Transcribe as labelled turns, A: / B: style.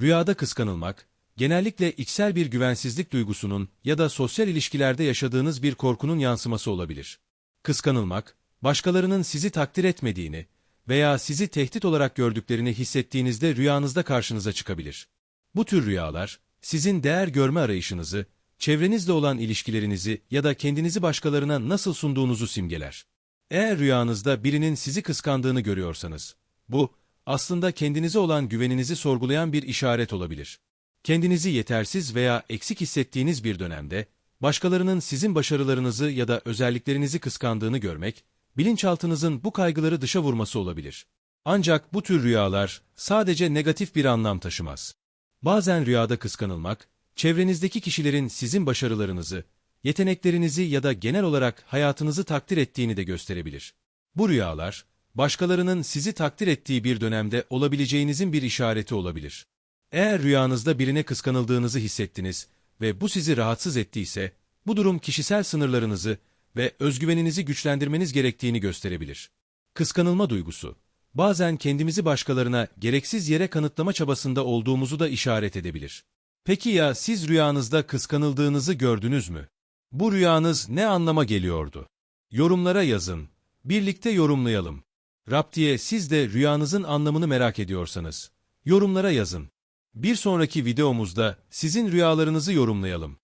A: Rüyada kıskanılmak, genellikle içsel bir güvensizlik duygusunun ya da sosyal ilişkilerde yaşadığınız bir korkunun yansıması olabilir. Kıskanılmak, başkalarının sizi takdir etmediğini veya sizi tehdit olarak gördüklerini hissettiğinizde rüyanızda karşınıza çıkabilir. Bu tür rüyalar, sizin değer görme arayışınızı, çevrenizle olan ilişkilerinizi ya da kendinizi başkalarına nasıl sunduğunuzu simgeler. Eğer rüyanızda birinin sizi kıskandığını görüyorsanız, bu, aslında kendinize olan güveninizi sorgulayan bir işaret olabilir. Kendinizi yetersiz veya eksik hissettiğiniz bir dönemde, başkalarının sizin başarılarınızı ya da özelliklerinizi kıskandığını görmek, bilinçaltınızın bu kaygıları dışa vurması olabilir. Ancak bu tür rüyalar sadece negatif bir anlam taşımaz. Bazen rüyada kıskanılmak, çevrenizdeki kişilerin sizin başarılarınızı, yeteneklerinizi ya da genel olarak hayatınızı takdir ettiğini de gösterebilir. Bu rüyalar, başkalarının sizi takdir ettiği bir dönemde olabileceğinizin bir işareti olabilir. Eğer rüyanızda birine kıskanıldığınızı hissettiniz ve bu sizi rahatsız ettiyse, bu durum kişisel sınırlarınızı ve özgüveninizi güçlendirmeniz gerektiğini gösterebilir. Kıskanılma duygusu, bazen kendimizi başkalarına gereksiz yere kanıtlama çabasında olduğumuzu da işaret edebilir. Peki ya siz rüyanızda kıskanıldığınızı gördünüz mü? Bu rüyanız ne anlama geliyordu? Yorumlara yazın. Birlikte yorumlayalım. Raptiye siz de rüyanızın anlamını merak ediyorsanız, yorumlara yazın. Bir sonraki videomuzda sizin rüyalarınızı yorumlayalım.